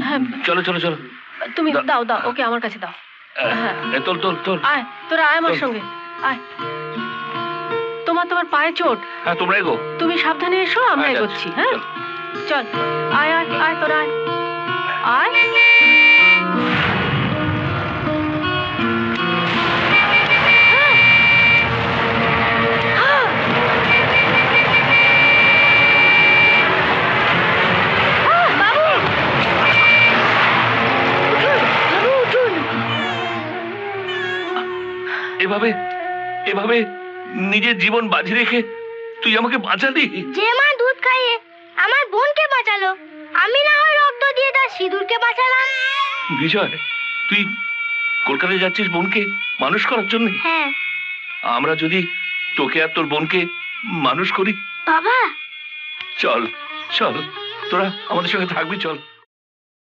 হ্যাঁ। চলো চলো চলো। তুমি দাও দাও ওকে আমার কাছে দাও। হ্যাঁ। তোল তোল তোল। আয় তোরা আয় আমার সঙ্গে। আয়। তোমার তোমার পায়ে চোট। হ্যাঁ তোমরা এগো তুমি সাবধানে এসো আমরা এগোচ্ছি হ্যাঁ? চল। চল। আয় আয় আয় তোরা আয়। আয়। এভাবে এভাবে নিজের জীবন বাজি রেখে তুই আমাকে বাঁচালি? যে মা দুধ খাইয়ে আমার বোনকে বাঁচালো। আমি না হয় রক্ত দিয়ে তার সিঁদুরকে বাঁচালাম। বিজয় তুই কলকাতায় যাচ্ছিস বোনকে মানুষ করার জন্য? হ্যাঁ। আমরা যদি তোকে আর তোর বোনকে মানুষ করি। বাবা। চল চল তোরা আমাদের সঙ্গে থাকবি চল।